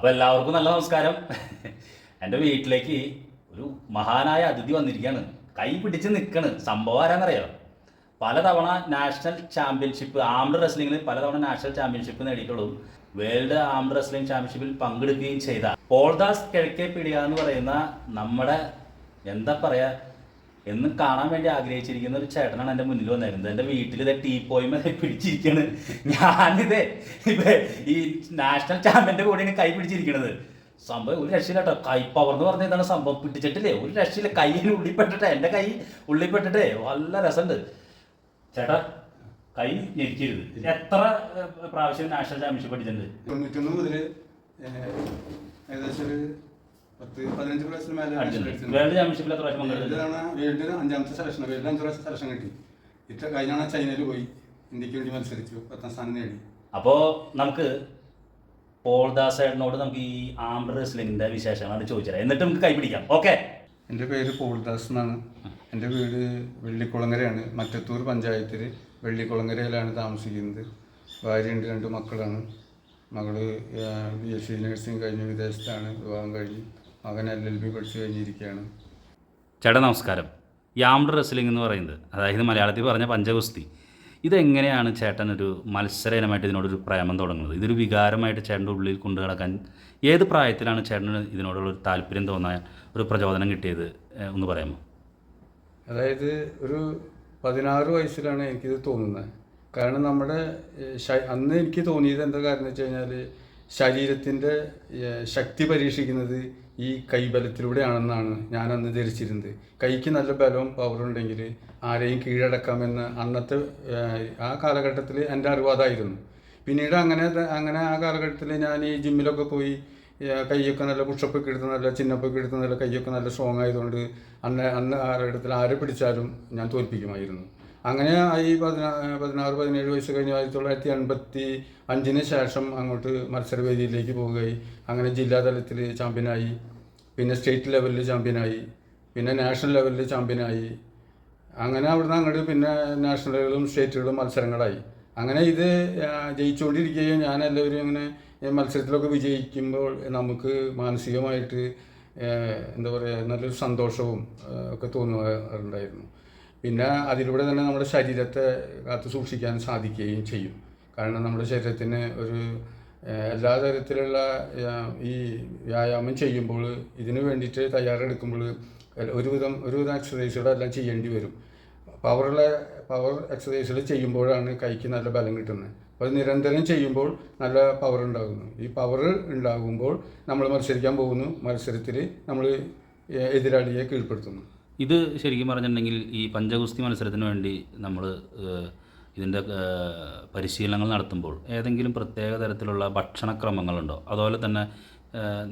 അപ്പോൾ എല്ലാവർക്കും നല്ല നമസ്കാരം. എന്റെ വീട്ടിലേക്ക് ഒരു മഹാനായ അതിഥി വന്നിരിക്കുകയാണ്. കൈ പിടിച്ച് നിൽക്കണ് സംഭവം ആരാന്നറിയോ? പലതവണ നാഷണൽ ചാമ്പ്യൻഷിപ്പ് ആംഡ് റെസ്ലിംഗിൽ പലതവണ നാഷണൽ ചാമ്പ്യൻഷിപ്പ് നേടിയിട്ടുള്ളൂ. വേൾഡ് ആംഡ് റെസ്ലിംഗ് ചാമ്പ്യൻഷിപ്പിൽ പങ്കെടുക്കുകയും ചെയ്ത പോൾദാസ് കിഴക്കേ പിടിയ എന്ന് പറയുന്ന നമ്മുടെ എന്താ പറയാ എന്ന് കാണാൻ വേണ്ടി ആഗ്രഹിച്ചിരിക്കുന്ന ഒരു ചേട്ടനാണ് എന്റെ മുന്നിൽ വന്നിരുന്നത്. എന്റെ വീട്ടിൽ ഇതേ ടീ പോയിമ പിടിച്ചിരിക്കണ്. ഞാനിതേ ഈ നാഷണൽ ചാമ്പ്യന്റെ കൂടെയാണ് കൈ പിടിച്ചിരിക്കണത്. സംഭവം ഒരു രക്ഷയില്ല കേട്ടോ. കൈ പവർന്ന് പറഞ്ഞ ഇതാണ് സംഭവം. പിടിച്ചിട്ടില്ലേ? ഒരു രക്ഷയില്ല. കൈയിൽ ഉള്ളിപ്പെട്ടിട്ട് എന്റെ കൈ ഉള്ളിപ്പെട്ടിട്ടേ. നല്ല രസമുണ്ട്. ചേട്ടാ കൈ ഞെരിക്കരുത്. എത്ര പ്രാവശ്യം നാഷണൽ ചാമ്പ്യൻഷിപ്പ് അടിച്ചിട്ടുണ്ട് തൊണ്ണൂറ്റൊന്ന് മുതൽ ഏകദേശം ഒരു വേൾഡ് ചാമ്പ്യൻഷിപ്പിൽ എത്ര പ്രാവശ്യം അഞ്ചാമത്തെ സെലക്ഷൻ വേൾഡ് അഞ്ചു പ്രാവശ്യം സെലക്ഷൻ കിട്ടി. ഇത്ര കഴിഞ്ഞാണ് ചൈനയിൽ പോയി. ഇന്ത്യയ്ക്ക് വേണ്ടി മത്സരിച്ചു. പത്താം സ്ഥാനം നേടി. അപ്പോൾ നമുക്ക് പോൾദാസ് ഏട്ടനോട് നമുക്ക് ഈ ആം റെസ്ലിംഗിന്റെ വിശേഷങ്ങളാണ് ചോദിച്ചത്. എന്നിട്ട് നമുക്ക് കൈപിടിക്കാം ഓക്കെ എന്റെ പേര് പോൾദാസ് എന്നാണ്. എന്റെ വീട് വെള്ളിക്കുളങ്ങരയാണ്. മറ്റത്തൂർ പഞ്ചായത്തിൽ വെള്ളിക്കുളങ്ങരയിലാണ് താമസിക്കുന്നത്. ഭാര്യയുണ്ട് രണ്ട് മക്കളാണ്. മകൾ ബി എസ് സി നഴ്സിംഗ് കഴിഞ്ഞ് വിദേശത്താണ്. വിവാഹം കഴിഞ്ഞ്. മകൻ എൽ എൽ ബി പഠിച്ചു കഴിഞ്ഞിരിക്കുകയാണ്. ചേട്ടാ നമസ്കാരം. യാംഡ് റെസ്ലിംഗ് എന്ന് പറയുന്നത് അതായത് മലയാളത്തിൽ പറഞ്ഞ പഞ്ചഗുസ്തി. ഇതെങ്ങനെയാണ് ചേട്ടൻ ഒരു മത്സര ഇനമായിട്ട് ഇതിനോടൊരു പ്രേമം തുടങ്ങുന്നത്? ഇതൊരു വികാരമായിട്ട് ചേട്ടന്റെ ഉള്ളിൽ കൊണ്ടു കിടക്കാൻ ഏത് പ്രായത്തിലാണ് ചേട്ടന് ഇതിനോടുള്ള ഒരു താല്പര്യം തോന്നാൻ ഒരു പ്രചോദനം കിട്ടിയത് ഒന്ന് പറയാമോ? അതായത് ഒരു പതിനാറ് വയസ്സിലാണ് എനിക്കിത് തോന്നുന്നത്. കാരണം നമ്മുടെ അന്ന് എനിക്ക് തോന്നിയത് എന്താ കാരണം എന്ന് വെച്ച് കഴിഞ്ഞാൽ ശരീരത്തിന്റെ ശക്തി പരീക്ഷിക്കുന്നത് ഈ കൈബലത്തിലൂടെയാണെന്നാണ് ഞാൻ അന്ന് ധരിച്ചിരുന്നത്. കൈക്ക് നല്ല ബലവും പവറും ഉണ്ടെങ്കിൽ ആരെയും കീഴടക്കാമെന്ന് അന്നത്തെ ആ കാലഘട്ടത്തിൽ എന്റെ അറിവാതായിരുന്നു. പിന്നീട് അങ്ങനെ അങ്ങനെ ആ കാലഘട്ടത്തിൽ ഞാൻ ഈ ജിമ്മിലൊക്കെ പോയി കൈയൊക്കെ നല്ല പുഷപ്പൊക്കെ എടുത്ത് നല്ല ചിന്നപ്പൊക്കെ എടുത്ത് നല്ല കൈയൊക്കെ നല്ല സ്ട്രോങ് ആയതുകൊണ്ട് അന്ന് അന്ന് കാലഘട്ടത്തിൽ ആരെ പിടിച്ചാലും ഞാൻ തോൽപ്പിക്കുമായിരുന്നു. അങ്ങനെ ഈ പതിനാ പതിനാറ് പതിനേഴ് വയസ്സ് കഴിഞ്ഞ് ആയിരത്തി തൊള്ളായിരത്തി എൺപത്തി അഞ്ചിന് ശേഷം അങ്ങോട്ട് മത്സരവേദിയിലേക്ക് പോവുകയായി. അങ്ങനെ ജില്ലാ തലത്തിൽ ചാമ്പ്യനായി പിന്നെ സ്റ്റേറ്റ് ലെവലിൽ ചാമ്പ്യനായി പിന്നെ നാഷണൽ ലെവലിൽ ചാമ്പ്യനായി അങ്ങനെ അവിടുന്ന് അങ്ങോട്ട് പിന്നെ നാഷണലുകളും സ്റ്റേറ്റുകളും മത്സരങ്ങളായി. അങ്ങനെ ഇത് ജയിച്ചുകൊണ്ടിരിക്കുകയും ഞാൻ എല്ലാവരും ഇങ്ങനെ മത്സരത്തിലൊക്കെ വിജയിക്കുമ്പോൾ നമുക്ക് മാനസികമായിട്ട് എന്താ പറയുക നല്ലൊരു സന്തോഷവും ഒക്കെ തോന്നുന്നുണ്ടായിരുന്നു പിന്നെ അതിലൂടെ തന്നെ നമ്മുടെ ശരീരത്തെ കാത്തു സൂക്ഷിക്കാൻ സാധിക്കുകയും ചെയ്യും. കാരണം നമ്മുടെ ശരീരത്തിന് ഒരു എല്ലാ തരത്തിലുള്ള ഈ വ്യായാമം ചെയ്യുമ്പോൾ ഇതിന് വേണ്ടിയിട്ട് തയ്യാറെടുക്കുമ്പോൾ ഒരുവിധം ഒരുവിധം എക്സസൈസുകളെല്ലാം ചെയ്യേണ്ടി വരും. പവറുള്ള പവർ എക്സസൈസുകൾ ചെയ്യുമ്പോഴാണ് കൈക്ക് നല്ല ബലം കിട്ടുന്നത്. അപ്പോൾ അത് നിരന്തരം ചെയ്യുമ്പോൾ നല്ല പവർ ഉണ്ടാകുന്നു. ഈ പവർ ഉണ്ടാകുമ്പോൾ നമ്മൾ മത്സരിക്കാൻ പോകുന്നു. മത്സരത്തിൽ നമ്മൾ എതിരാളിയെ കീഴ്പ്പെടുത്തുന്നു. ഇത് ശരിക്കും പറഞ്ഞിട്ടുണ്ടെങ്കിൽ ഈ പഞ്ചഗുസ്തി മത്സരത്തിന് വേണ്ടി നമ്മൾ ഇതിന്റെ പരിശീലനങ്ങൾ നടത്തുമ്പോൾ ഏതെങ്കിലും പ്രത്യേക തരത്തിലുള്ള ഭക്ഷണക്രമങ്ങളുണ്ടോ? അതുപോലെ തന്നെ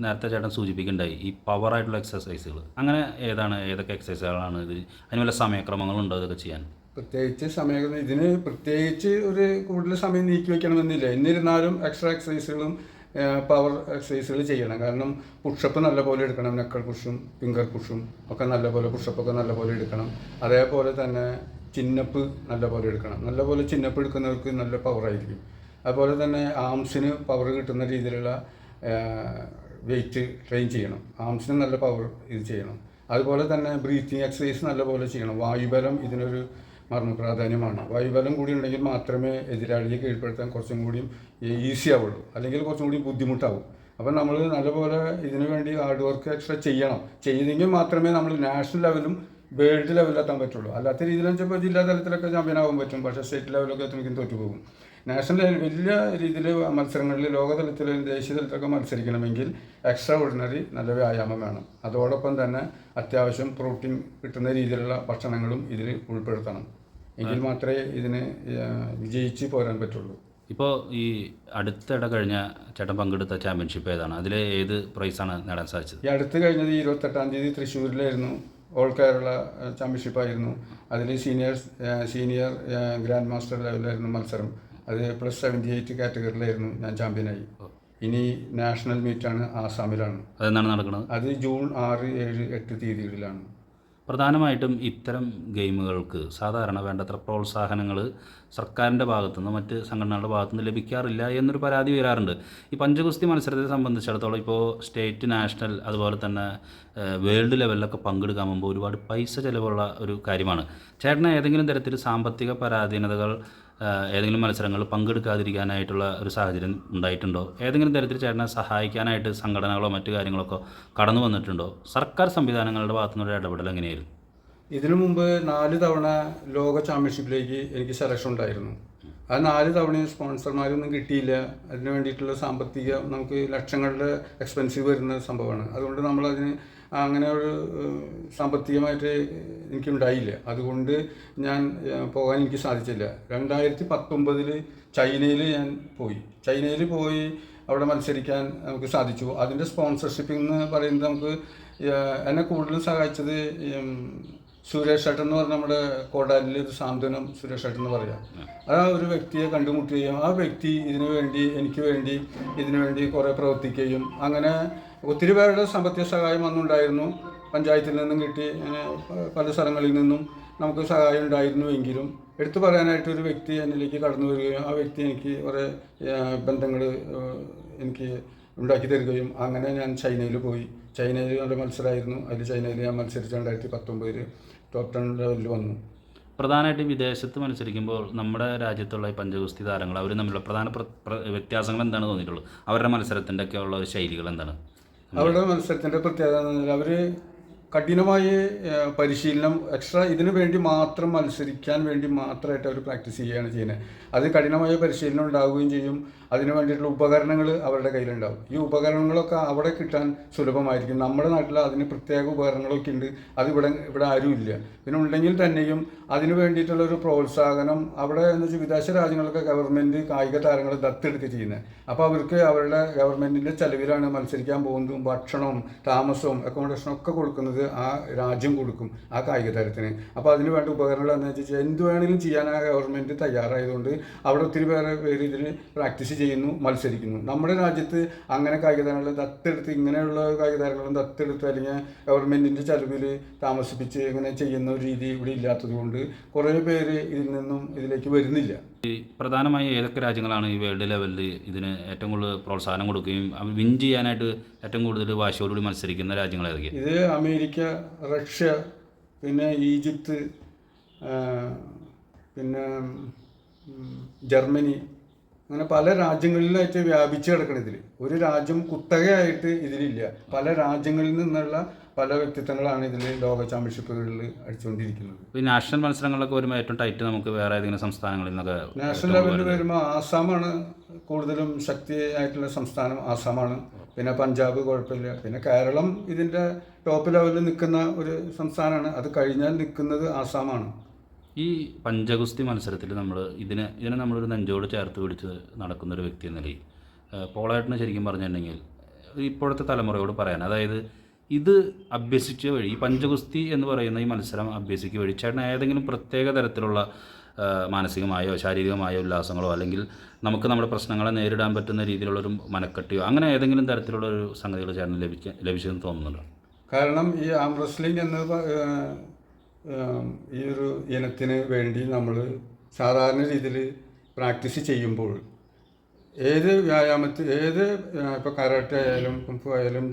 നേരത്തെ ചേട്ടൻ സൂചിപ്പിക്കുന്നുണ്ടായി ഈ പവറായിട്ടുള്ള എക്സസൈസുകൾ അങ്ങനെ ഏതാണ് ഏതൊക്കെ എക്സസൈസുകളാണ് ഇത്? അതിന് വല്ല സമയക്രമങ്ങളുണ്ടോ ഇതൊക്കെ ചെയ്യാൻ? പ്രത്യേകിച്ച് സമയം ഇതിന് പ്രത്യേകിച്ച് ഒരു കൂടുതൽ സമയം നീക്കി വയ്ക്കണമെന്നില്ല എന്നിരുന്നാലും എക്സ്ട്രാ എക്സസൈസുകളും പവർ എക്സസൈസുകൾ ചെയ്യണം. കാരണം പുഷപ്പ് നല്ലപോലെ എടുക്കണം നെക്കൽ പുഷും ഫിംഗർ പുഷും ഒക്കെ നല്ലപോലെ പുഷപ്പൊക്കെ നല്ലപോലെ എടുക്കണം. അതേപോലെ തന്നെ ചിന്നപ്പ് നല്ലപോലെ എടുക്കണം. നല്ലപോലെ ചിന്നപ്പ് എടുക്കുന്നവർക്ക് നല്ല പവറായിരിക്കും അതുപോലെ തന്നെ ആംസിന് പവർ കിട്ടുന്ന രീതിയിലുള്ള വെയിറ്റ് ട്രെയിൻ ചെയ്യണം. ആംസിന് നല്ല പവർ ഇത് ചെയ്യണം. അതുപോലെ തന്നെ ബ്രീത്തിങ് എക്സസൈസ് നല്ലപോലെ ചെയ്യണം. വായുബലം ഇതിനൊരു മർമ്മ പ്രാധാന്യമാണ്. വായുബലം കൂടി ഉണ്ടെങ്കിൽ മാത്രമേ എതിരാളിയെ കീഴ്പ്പെടുത്താൻ കുറച്ചും കൂടിയും ഈസി ആവുള്ളൂ. അല്ലെങ്കിൽ കുറച്ചും കൂടി ബുദ്ധിമുട്ടാവും. അപ്പം നമ്മൾ നല്ലപോലെ ഇതിനു വേണ്ടി ഹാർഡ് വർക്ക് എക്സ്ട്രാ ചെയ്യണം. ചെയ്തെങ്കിൽ മാത്രമേ നമ്മൾ നാഷണൽ ലെവലും വേൾഡ് ലെവലിലെത്താൻ പറ്റുള്ളൂ. അല്ലാത്ത രീതിയിൽ വെച്ചപ്പോൾ ജില്ലാ തലത്തിലൊക്കെ ചാമ്പ്യൻ ആവാൻ പറ്റും. പക്ഷേ സ്റ്റേറ്റ് ലെവലൊക്കെ എത്തുമ്പോൾ തോറ്റുപോകും. നാഷണൽ ലെവൽ വലിയ രീതിയിൽ മത്സരങ്ങളിൽ ലോകതലത്തിൽ ദേശീയ തലത്തിലൊക്കെ മത്സരിക്കണമെങ്കിൽ എക്സ്ട്രാ ഓർഡിനറി നല്ല വ്യായാമം വേണം. അതോടൊപ്പം തന്നെ അത്യാവശ്യം പ്രോട്ടീൻ കിട്ടുന്ന രീതിയിലുള്ള ഭക്ഷണങ്ങളും ഇതിൽ ഉൾപ്പെടുത്തണം. എങ്കിൽ മാത്രമേ ഇതിന് വിജയിച്ച് പോരാൻ പറ്റുള്ളൂ. ഇപ്പോൾ ഈ അടുത്തിടെ കഴിഞ്ഞ ചേട്ടൻ പങ്കെടുത്ത ചാമ്പ്യൻഷിപ്പ് ഏതാണ്? അതിൽ ഏത് പ്രൈസാണ് നേടാൻ സാധിച്ചത്? ഈ അടുത്ത് കഴിഞ്ഞത് ഇരുപത്തെട്ടാം തീയതി തൃശ്ശൂരിലായിരുന്നു. ഓൾ കേരള ചാമ്പ്യൻഷിപ്പായിരുന്നു അതിൽ സീനിയർ സീനിയർ ഗ്രാൻഡ് മാസ്റ്റർ ലെവലിലായിരുന്നു മത്സരം. അത് പ്ലസ് സെവന്റി എയ്റ്റ് കാറ്റഗറിയിലായിരുന്നു ഞാൻ ചാമ്പ്യനായി ഇനി നാഷണൽ മീറ്റാണ് ആസാമിലാണ്. അതെന്താണ് നടക്കുന്നത്? അത് ജൂൺ ആറ് ഏഴ് എട്ട് തീയതികളിലാണ്. പ്രധാനമായിട്ടും ഇത്തരം ഗെയിമുകൾക്ക് സാധാരണ വേണ്ടത്ര പ്രോത്സാഹനങ്ങൾ സർക്കാരിന്റെ ഭാഗത്തുനിന്ന് മറ്റ് സംഘടനകളുടെ ഭാഗത്തുനിന്ന് ലഭിക്കാറില്ല എന്നൊരു പരാതി വരാറുണ്ട്. ഈ പഞ്ചഗുസ്തി മത്സരത്തെ സംബന്ധിച്ചിടത്തോളം ഇപ്പോൾ സ്റ്റേറ്റ് നാഷണൽ അതുപോലെ തന്നെ വേൾഡ് ലെവലിലൊക്കെ പങ്കെടുക്കാൻ പോകുമ്പോൾ ഒരുപാട് പൈസ ചിലവുള്ള ഒരു കാര്യമാണ്. ചേട്ടന് ഏതെങ്കിലും തരത്തിൽ സാമ്പത്തിക പരാധീനതകൾ ഏതെങ്കിലും മത്സരങ്ങളിൽ പങ്കെടുക്കാതിരിക്കാനായിട്ടുള്ള ഒരു സാഹചര്യം ഉണ്ടായിട്ടുണ്ടോ? ഏതെങ്കിലും തരത്തിൽ ചേട്ടനെ സഹായിക്കാനായിട്ട് സംഘടനകളോ മറ്റു കാര്യങ്ങളൊക്കെ കടന്നു വന്നിട്ടുണ്ടോ? സർക്കാർ സംവിധാനങ്ങളുടെ ഭാഗത്തുനിന്നൊരു ഇടപെടൽ എങ്ങനെയായിരുന്നു? ഇതിനു മുമ്പ് നാല് തവണ ലോക ചാമ്പ്യൻഷിപ്പിലേക്ക് എനിക്ക് സെലക്ഷൻ ഉണ്ടായിരുന്നു. ആ നാല് തവണയും സ്പോൺസർമാരൊന്നും കിട്ടിയില്ല. അതിന് വേണ്ടിയിട്ടുള്ള സാമ്പത്തിക നമുക്ക് ലക്ഷങ്ങളുടെ എക്സ്പെൻസീവ് വരുന്ന സംഭവമാണ്. അതുകൊണ്ട് നമ്മളതിന് അങ്ങനെ ഒരു സാമ്പത്തികമായിട്ട് എനിക്കുണ്ടായില്ല. അതുകൊണ്ട് ഞാൻ പോകാൻ എനിക്ക് സാധിച്ചില്ല. രണ്ടായിരത്തി പത്തൊമ്പതിൽ ചൈനയിൽ ഞാൻ പോയി. ചൈനയിൽ പോയി അവിടെ മത്സരിക്കാൻ നമുക്ക് സാധിച്ചു. അതിന്റെ സ്പോൺസർഷിപ്പ് എന്ന് പറയുന്നത് നമുക്ക് എന്നെ കൂടുതലും സഹായിച്ചത് സുരേഷ് ഏട്ടൻ എന്ന് പറഞ്ഞ നമ്മുടെ കോടാലിൽ ഒരു സാന്ത്വനം സുരേഷ് ഏട്ടൻ എന്ന് പറയാം. ആ ഒരു വ്യക്തിയെ കണ്ടുമുട്ടുകയും ആ വ്യക്തി ഇതിനു വേണ്ടി എനിക്ക് വേണ്ടി ഇതിനു വേണ്ടി കുറേ പ്രവർത്തിക്കുകയും അങ്ങനെ ഒത്തിരി പേരുടെ സാമ്പത്തിക സഹായം അന്നുണ്ടായിരുന്നു. പഞ്ചായത്തിൽ നിന്നും കിട്ടി പല സ്ഥലങ്ങളിൽ നിന്നും നമുക്ക് സഹായം ഉണ്ടായിരുന്നുവെങ്കിലും. എടുത്തു പറയാനായിട്ട് ഒരു വ്യക്തി എന്നിലേക്ക് കടന്നു വരികയും ആ വ്യക്തി എനിക്ക് കുറേ ബന്ധങ്ങൾ എനിക്ക് ഉണ്ടാക്കി തരികയും അങ്ങനെ ഞാൻ ചൈനയിൽ പോയി. ചൈനയിൽ നല്ല മത്സരമായിരുന്നു. അതിൽ ചൈനയിൽ ഞാൻ മത്സരിച്ച രണ്ടായിരത്തി പത്തൊമ്പതിൽ ടോപ്പ് ടെൻ ലെവലിൽ വന്നു. പ്രധാനമായിട്ടും വിദേശത്ത് മത്സരിക്കുമ്പോൾ നമ്മുടെ രാജ്യത്തുള്ള പഞ്ചഗുസ്തി താരങ്ങൾ അവർ തമ്മിലുള്ള പ്രധാന പ്ര- പ്ര- വ്യത്യാസങ്ങൾ എന്താണ് തോന്നിയിട്ടുള്ളത്? അവരുടെ മത്സരത്തിന്റെ ഒക്കെ ഉള്ള ശൈലികൾ എന്താണ്? അവരുടെ മത്സരത്തിന്റെ പ്രത്യേകത എന്ന് പറഞ്ഞാൽ അവർ കഠിനമായ പരിശീലനം എക്സ്ട്രാ ഇതിനു വേണ്ടി മാത്രം മത്സരിക്കാൻ വേണ്ടി മാത്രമായിട്ട് അവർ പ്രാക്ടീസ് ചെയ്യുകയാണ് ചെയ്യുന്നത് അത് കഠിനമായ പരിശീലനം ഉണ്ടാവുകയും ചെയ്യും. അതിനു വേണ്ടിയിട്ടുള്ള ഉപകരണങ്ങൾ അവരുടെ കയ്യിലുണ്ടാവും. ഈ ഉപകരണങ്ങളൊക്കെ അവിടെ കിട്ടാൻ സുലഭമായിരിക്കും. നമ്മുടെ നാട്ടിൽ അതിന് പ്രത്യേക ഉപകരണങ്ങളൊക്കെ ഉണ്ട്. അത് ഇവിടെ ഇവിടെ ആരുമില്ല പിന്നെ ഉണ്ടെങ്കിൽ തന്നെയും അതിന് വേണ്ടിയിട്ടുള്ള ഒരു പ്രോത്സാഹനം അവിടെ എന്ന് വെച്ചാൽ വിദേശ രാജ്യങ്ങളൊക്കെ ഗവൺമെന്റ് കായിക താരങ്ങൾ ദത്തെടുക്കുക ചെയ്യുന്നത് അപ്പോൾ അവർക്ക് അവരുടെ ഗവൺമെന്റിന്റെ ചെലവിലാണ് മത്സരിക്കാൻ പോകുന്നതും ഭക്ഷണവും താമസവും അക്കോമഡേഷനും ഒക്കെ കൊടുക്കുന്നത് ആ രാജ്യം കൊടുക്കും ആ കായിക താരത്തിന്. അപ്പോൾ അതിന് വേണ്ട ഉപകരണങ്ങൾ എന്ന് വെച്ചാൽ എന്ത് വേണമെങ്കിലും ചെയ്യാൻ ആ ഗവൺമെന്റ് തയ്യാറായതുകൊണ്ട് അവിടെ ഒത്തിരി പേരെ പേര് ഇതിന് പ്രാക്ടീസ് ചെയ്യുന്നു മത്സരിക്കുന്നു. നമ്മുടെ രാജ്യത്ത് അങ്ങനെ കായിക താരങ്ങൾ ദത്തെടുത്ത് ഇങ്ങനെയുള്ള കായിക താരങ്ങളും ദത്തെടുത്ത് അല്ലെങ്കിൽ ഗവൺമെന്റിന്റെ ചെലവിൽ താമസിപ്പിച്ച് ഇങ്ങനെ ചെയ്യുന്ന ഒരു രീതി ഇവിടെ ഇല്ലാത്തത് കൊണ്ട് കുറേ പേര് ഇതിൽ നിന്നും ഇതിലേക്ക് വരുന്നില്ല. ഈ പ്രധാനമായും ഏതൊക്കെ രാജ്യങ്ങളാണ് ഈ വേൾഡ് ലെവലിൽ ഇതിന് ഏറ്റവും കൂടുതൽ പ്രോത്സാഹനം കൊടുക്കുകയും വിൻ ചെയ്യാനായിട്ട് ഏറ്റവും കൂടുതൽ വാശിയോടുകൂടി മത്സരിക്കുന്ന രാജ്യങ്ങൾ ഏതൊക്കെയാണ് ഇത് അമേരിക്ക റഷ്യ പിന്നെ ഈജിപ്ത് പിന്നെ ജർമ്മനി അങ്ങനെ പല രാജ്യങ്ങളിലായിട്ട് വ്യാപിച്ചു കിടക്കണം ഇതിൽ ഒരു രാജ്യം കുത്തകയായിട്ട് ഇതിലില്ല. പല രാജ്യങ്ങളിൽ നിന്നുള്ള പല വ്യക്തിത്വങ്ങളാണ് ഇതിൽ ലോക ചാമ്പ്യൻഷിപ്പുകളിൽ അടിച്ചുകൊണ്ടിരിക്കുന്നത്. ഈ നാഷണൽ മത്സരങ്ങളൊക്കെ വരുമ്പോൾ ഏറ്റവും ടൈറ്റ് നമുക്ക് വേറെ ഏതെങ്കിലും സംസ്ഥാനങ്ങളിൽ നിന്നൊക്കെ നാഷണൽ ലെവലിൽ വരുമ്പോൾ ആസാമാണ് കൂടുതലും ശക്തിയായിട്ടുള്ള സംസ്ഥാനം ആസാമാണ്. പിന്നെ പഞ്ചാബ് കുഴപ്പമില്ല. പിന്നെ കേരളം ഇതിന്റെ ടോപ്പ് ലെവലിൽ നിൽക്കുന്ന ഒരു സംസ്ഥാനമാണ്. അത് കഴിഞ്ഞാൽ നിൽക്കുന്നത് ആസാമാണ്. ഈ പഞ്ചഗുസ്തി മത്സരത്തിൽ നമ്മൾ ഇതിനെ ഇതിനെ നമ്മളൊരു നെഞ്ചോട് ചേർത്ത് പിടിച്ച് നടക്കുന്ന ഒരു വ്യക്തി എന്ന നിലയിൽ പോളായിട്ടിന് ശരിക്കും പറഞ്ഞിട്ടുണ്ടെങ്കിൽ ഇപ്പോഴത്തെ തലമുറയോട് പറയാൻ അതായത് ഇത് അഭ്യസിച്ച വഴി ഈ പഞ്ചഗുസ്തി എന്ന് പറയുന്ന ഈ മത്സരം അഭ്യസിക്കുക വഴി ചേട്ടൻ ഏതെങ്കിലും പ്രത്യേക തരത്തിലുള്ള മാനസികമായോ ശാരീരികമായോ ഉല്ലാസങ്ങളോ അല്ലെങ്കിൽ നമുക്ക് നമ്മുടെ പ്രശ്നങ്ങളെ നേരിടാൻ പറ്റുന്ന രീതിയിലുള്ളൊരു മനക്കെട്ടിയോ അങ്ങനെ ഏതെങ്കിലും തരത്തിലുള്ള ഒരു സംഗതികൾ ചേട്ടന് ലഭിക്കാൻ ലഭിച്ചെന്ന് തോന്നുന്നുണ്ടോ? കാരണം ഈ ആം റെസ്ലിംഗ് എന്ന ഈ ഒരു ഇനത്തിന് വേണ്ടി നമ്മൾ സാധാരണ രീതിയിൽ പ്രാക്ടീസ് ചെയ്യുമ്പോൾ ഏത് വ്യായാമത്തിൽ ഏത് ഇപ്പോൾ കരാട്ടെ ആയാലും കുംഫു ആയാലും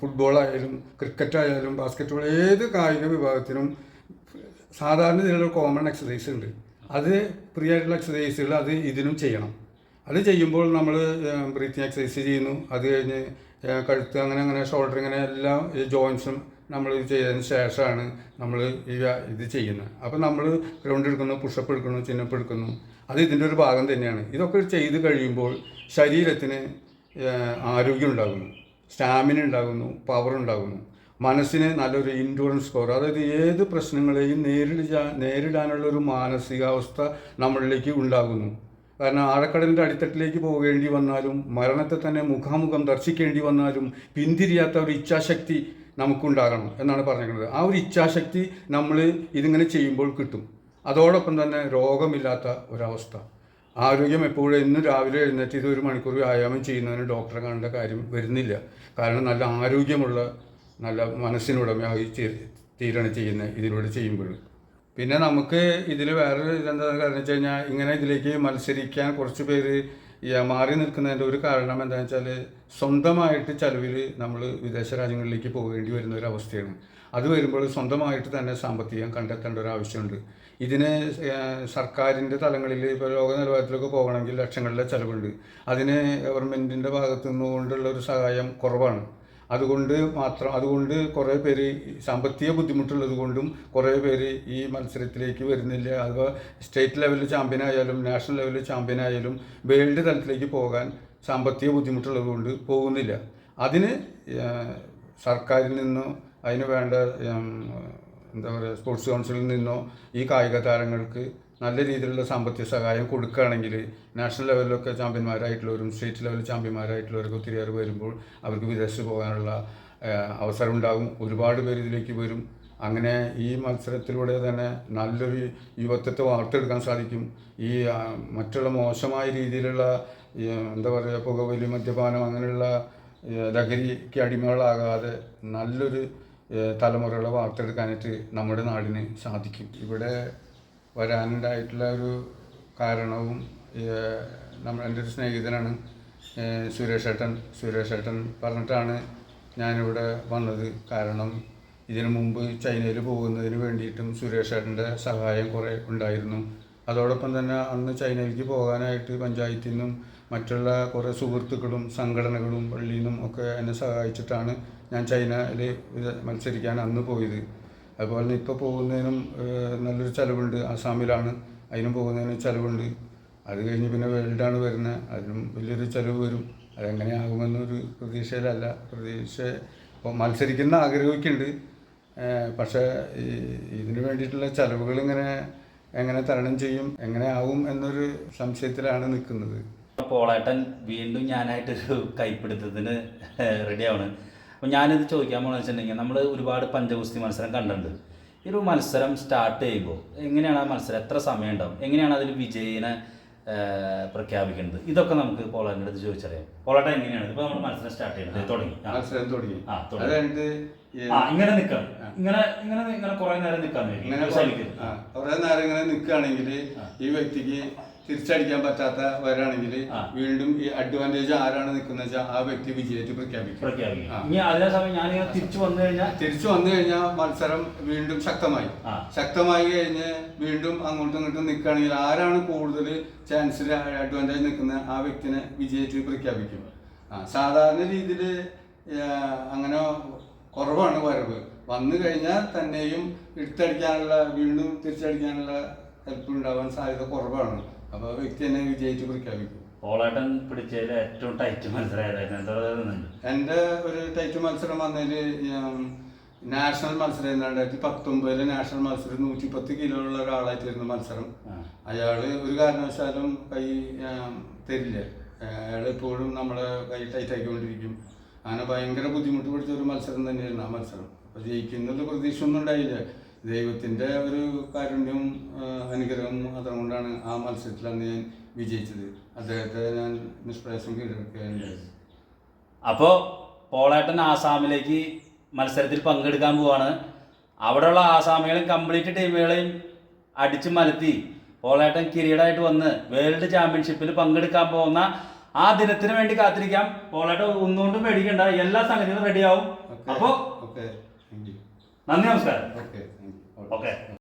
ഫുട്ബോൾ ആയാലും ക്രിക്കറ്റ് ആയാലും ബാസ്കറ്റ് ബോൾ ഏത് കായിക വിഭാഗത്തിനും സാധാരണ ഇതിലുള്ള കോമൺ എക്സസൈസ് ഉണ്ട്. അത് ഫ്രീ ആയിട്ടുള്ള എക്സസൈസുകൾ അത് ഇതിനും ചെയ്യണം. അത് ചെയ്യുമ്പോൾ നമ്മൾ ബ്രീത്തിങ് എക്സസൈസ് ചെയ്യുന്നു. അത് കഴിഞ്ഞ് കഴുത്ത് അങ്ങനെ അങ്ങനെ ഷോൾഡർ ഇങ്ങനെ എല്ലാം ജോയിൻസും നമ്മൾ ഇത് ചെയ്തതിന് ശേഷമാണ് നമ്മൾ ഈ ഇത് ചെയ്യുന്നത്. അപ്പോൾ നമ്മൾ ഗ്രൗണ്ട് എടുക്കുന്നു പുഷപ്പ് എടുക്കുന്നു ചിന്നപ്പ് എടുക്കുന്നു. അത് ഇതിന്റെ ഒരു ഭാഗം തന്നെയാണ്. ഇതൊക്കെ ചെയ്ത് കഴിയുമ്പോൾ ശരീരത്തിന് ആരോഗ്യം ഉണ്ടാകുന്നു. സ്റ്റാമിന ഉണ്ടാകുന്നു പവർ ഉണ്ടാകുന്നു. മനസ്സിന് നല്ലൊരു ഇൻഡുറൻസ് സ്കോർ അതായത് ഏത് പ്രശ്നങ്ങളെയും നേരിടാൻ നേരിടാനുള്ള ഒരു മാനസികാവസ്ഥ നമ്മളിലേക്ക് ഉണ്ടാകുന്നു. കാരണം ആഴക്കടലിന്റെ അടിത്തട്ടിലേക്ക് പോകേണ്ടി വന്നാലും മരണത്തെ തന്നെ മുഖാമുഖം ദർശിക്കേണ്ടി വന്നാലും പിന്തിരിയാത്ത ഒരു ഇച്ഛാശക്തി നമുക്കുണ്ടാകണം എന്നാണ് പറഞ്ഞിരിക്കുന്നത്. ആ ഒരു ഇച്ഛാശക്തി നമ്മൾ ഇതിങ്ങനെ ചെയ്യുമ്പോൾ കിട്ടും. അതോടൊപ്പം തന്നെ രോഗമില്ലാത്ത ഒരവസ്ഥ. ആരോഗ്യം എപ്പോഴും ഇന്ന് രാവിലെ എഴുന്നേറ്റ് ഇത് ഒരു മണിക്കൂർ വ്യായാമം ചെയ്യുന്നതിന് ഡോക്ടറെ കാണേണ്ട കാര്യം വരുന്നില്ല. കാരണം നല്ല ആരോഗ്യമുള്ള നല്ല മനസ്സിനുടമയായി തീരണ ചെയ്യുന്നത് ഇതിലൂടെ ചെയ്യുമ്പോൾ. പിന്നെ നമുക്ക് ഇതിൽ വേറൊരു ഇതെന്താ കാരണം വെച്ച് കഴിഞ്ഞാൽ ഇങ്ങനെ ഇതിലേക്ക് മത്സരിക്കാൻ കുറച്ച് പേര് മാറി നിൽക്കുന്നതിന്റെ ഒരു കാരണം എന്താണെന്ന് വെച്ചാൽ സ്വന്തമായിട്ട് ചെലവിൽ നമ്മൾ വിദേശ രാജ്യങ്ങളിലേക്ക് പോകേണ്ടി വരുന്ന ഒരു അവസ്ഥയാണ്. അത് വരുമ്പോൾ സ്വന്തമായിട്ട് തന്നെ സാമ്പത്തികം കണ്ടെത്തേണ്ട ഒരു ആവശ്യമുണ്ട്. ഇതിന് സർക്കാരിന്റെ തലങ്ങളിൽ ഇപ്പോൾ ലോക നിലവാരത്തിലൊക്കെ പോകണമെങ്കിൽ ലക്ഷങ്ങളിലെ ചിലവുണ്ട്. അതിന് ഗവൺമെന്റിന്റെ ഭാഗത്തു നിന്നുകൊണ്ടുള്ള ഒരു സഹായം കുറവാണ്. അതുകൊണ്ട് മാത്രം അതുകൊണ്ട് കുറേ പേര് സാമ്പത്തിക ബുദ്ധിമുട്ടുള്ളത് കൊണ്ടും കുറേ പേര് ഈ മത്സരത്തിലേക്ക് വരുന്നില്ല. അഥവാ സ്റ്റേറ്റ് ലെവലിൽ ചാമ്പ്യൻ ആയാലും നാഷണൽ ലെവലിൽ ചാമ്പ്യൻ ആയാലും വേൾഡ് തലത്തിലേക്ക് പോകാൻ സാമ്പത്തിക ബുദ്ധിമുട്ടുള്ളത് കൊണ്ട് പോകുന്നില്ല. അതിന് സർക്കാരിൽ നിന്നോ അതിന് വേണ്ട എന്താ പറയുക സ്പോർട്സ് കൗൺസിലിൽ നിന്നോ ഈ കായിക താരങ്ങൾക്ക് നല്ല രീതിയിലുള്ള സാമ്പത്തിക സഹായം കൊടുക്കുകയാണെങ്കിൽ നാഷണൽ ലെവലിലൊക്കെ ചാമ്പ്യന്മാരായിട്ടുള്ളവരും സ്റ്റേറ്റ് ലെവലിൽ ചാമ്പ്യന്മാരായിട്ടുള്ളവർക്ക് ഒത്തിരിയേറെ വരുമ്പോൾ അവർക്ക് വിദേശത്ത് പോകാനുള്ള അവസരം ഉണ്ടാകും ഒരുപാട് പേര് ഇതിലേക്ക് വരും. അങ്ങനെ ഈ മത്സരത്തിലൂടെ തന്നെ നല്ലൊരു യുവത്വത്തെ വാർത്തെടുക്കാൻ സാധിക്കും. ഈ മറ്റുള്ള മോശമായ രീതിയിലുള്ള എന്താ പറയുക പുകവലി മദ്യപാനം അങ്ങനെയുള്ള ലഹരിക്ക് അടിമകളാകാതെ നല്ലൊരു തലമുറകളെ വാർത്തെടുക്കാനായിട്ട് നമ്മുടെ നാടിന് സാധിക്കും. ഇവിടെ വരാനുണ്ടായിട്ടുള്ള ഒരു കാരണവും നമ്മൾ നമ്മ എന്റെ ഒരു സ്നേഹിതനാണ് സുരേഷ് ഏട്ടൻ. സുരേഷ് ഏട്ടൻ പറഞ്ഞിട്ടാണ് ഞാനിവിടെ വന്നത്. കാരണം ഇതിനു മുമ്പ് ചൈനയിൽ പോകുന്നതിന് വേണ്ടിയിട്ടും സുരേഷ് ഏട്ടന്റെ സഹായം കുറേ ഉണ്ടായിരുന്നു. അതോടൊപ്പം തന്നെ അന്ന് ചൈനയിലേക്ക് പോകാനായിട്ട് പഞ്ചായത്തിൽ നിന്നും മറ്റുള്ള കുറേ സുഹൃത്തുക്കളും സംഘടനകളും പള്ളിയിൽ നിന്നും ഒക്കെ എന്നെ സഹായിച്ചിട്ടാണ് ഞാൻ ചൈനയിൽ മത്സരിക്കാൻ അന്ന് പോയത്. അതുപോലെ തന്നെ ഇപ്പോൾ പോകുന്നതിനും നല്ലൊരു ചിലവുണ്ട്. ആസാമിലാണ് അതിനും പോകുന്നതിനും ചിലവുണ്ട്. അത് കഴിഞ്ഞ് പിന്നെ വേൾഡാണ് വരുന്നത്. അതിനും വലിയൊരു ചിലവ് വരും. അതെങ്ങനെയാകുമെന്നൊരു പ്രതീക്ഷയിലല്ല. പ്രതീക്ഷ ഇപ്പോൾ മത്സരിക്കുന്ന ആഗ്രഹിക്കുന്നുണ്ട്. പക്ഷേ ഈ ഇതിന് വേണ്ടിയിട്ടുള്ള ചിലവുകൾ ഇങ്ങനെ എങ്ങനെ തരണം ചെയ്യും എങ്ങനെ ആവും എന്നൊരു സംശയത്തിലാണ് നിൽക്കുന്നത്. പോളേട്ടൻ വീണ്ടും ഞാനായിട്ടൊരു കൈപ്പിടുത്തത്തിന് റെഡിയാവണ് അപ്പം ഞാനിത് ചോദിക്കാൻ പോകണമെന്ന് വെച്ചിട്ടുണ്ടെങ്കിൽ നമ്മൾ ഒരുപാട് പഞ്ചഗുസ്തി മത്സരം കണ്ടിട്ടുണ്ട്. ഈ ഒരു മത്സരം സ്റ്റാർട്ട് ചെയ്യുമ്പോൾ എങ്ങനെയാണ് ആ മത്സരം? എത്ര സമയം ഉണ്ടാവും എങ്ങനെയാണ് അതിൽ വിജയിനെ പ്രഖ്യാപിക്കുന്നത്? ഇതൊക്കെ നമുക്ക് പോളാന്റെ അടുത്ത് ചോദിച്ചറിയാം. പോളാട്ട എങ്ങനെയാണ്? ഇപ്പൊ നമ്മൾ മത്സരം സ്റ്റാർട്ട് ചെയ്യുന്നത്. തുടങ്ങി. മത്സരം തുടങ്ങി. ആ, ഇങ്ങനെ നിൽക്കണം ഇങ്ങനെ ഇങ്ങനെ ഇങ്ങനെ കുറെ നേരം നിൽക്കാൻ കുറേ നേരം ഇങ്ങനെ നിൽക്കുകയാണെങ്കിൽ ഈ വ്യക്തിക്ക് തിരിച്ചടിക്കാൻ പറ്റാത്ത വരാണെങ്കിൽ വീണ്ടും ഈ അഡ്വാന്റേജ് ആരാണ് നിൽക്കുന്നത് വെച്ചാൽ ആ വ്യക്തി വിജയമായിട്ട് പ്രഖ്യാപിക്കും. തിരിച്ചു വന്നു കഴിഞ്ഞാൽ തിരിച്ചു വന്നു കഴിഞ്ഞാൽ മത്സരം വീണ്ടും ശക്തമായി. ശക്തമായി കഴിഞ്ഞ് വീണ്ടും അങ്ങോട്ടും ഇങ്ങോട്ടും നിൽക്കുകയാണെങ്കിൽ ആരാണ് കൂടുതൽ ചാൻസിൽ അഡ്വാന്റേജ് നിൽക്കുന്ന ആ വ്യക്തിനെ വിജയിച്ച് പ്രഖ്യാപിക്കും. സാധാരണ രീതിയിൽ അങ്ങനെ കുറവാണ് വരവ്. വന്നു കഴിഞ്ഞാൽ തന്നെയും എടുത്തടിക്കാനുള്ള വീണ്ടും തിരിച്ചടിക്കാനുള്ള ഹെൽപ്പ് ഉണ്ടാവാൻ സാധ്യത കുറവാണ്. അപ്പോൾ ആ വ്യക്തി എന്നെ വിജയിച്ച് പ്രഖ്യാപിക്കും. ഓളാട്ടം പിടിച്ചതിൽ ഏറ്റവും ടൈറ്റ് മത്സരം ഏതായിരുന്നു എന്താ പറയുന്നുണ്ട് എന്റെ ഒരു ടൈറ്റ് മത്സരം വന്നതിൽ നാഷണൽ മത്സരം രണ്ടായിരത്തി പത്തൊമ്പതിലെ നാഷണൽ മത്സരം നൂറ്റി പത്ത് കിലോ ഉള്ള ഒരാളായിട്ടിരുന്ന മത്സരം. അയാൾ അയാൾ ഒരു കാരണവശാലും കൈ തരില്ല. അയാൾ എപ്പോഴും നമ്മളെ കൈ ടൈറ്റ് ആക്കിക്കൊണ്ടിരിക്കും. അങ്ങനെ ഭയങ്കര ബുദ്ധിമുട്ട് പിടിച്ച ഒരു മത്സരം തന്നെയായിരുന്നു ആ മത്സരം. അപ്പോൾ ജയിക്കുന്നത് പ്രതീക്ഷ ഒന്നും ഉണ്ടായില്ല. ദൈവത്തിന്റെ ഒരു കാരുണ്യവും അനുഗ്രഹവും അതുകൊണ്ടാണ് ആ മത്സരത്തിൽ അന്ന് ഞാൻ വിജയിച്ചത്. അദ്ദേഹത്തെ ഞാൻ നിഷ്പ്രയാസം കീഴടക്കുകയുണ്ടായത് അപ്പോൾ പോളേട്ടൻ ആസാമിലേക്ക് മത്സരത്തിൽ പങ്കെടുക്കാൻ പോവാണ്. അവിടെയുള്ള ആസാമികളെയും കംപ്ലീറ്റ് ടീമുകളെയും അടിച്ചു മലത്തി പോളേട്ടൻ കിരീടമായിട്ട് വന്ന് വേൾഡ് ചാമ്പ്യൻഷിപ്പിൽ പങ്കെടുക്കാൻ പോകുന്ന ആ ദിനത്തിന് വേണ്ടി കാത്തിരിക്കാം. പോളേട്ടൻ ഒന്നുകൊണ്ടും പേടിക്കണ്ട. എല്ലാ സംഗതികളും റെഡിയാവും അപ്പോൾ നന്ദി നമസ്കാരം. ഓക്കെ. OK。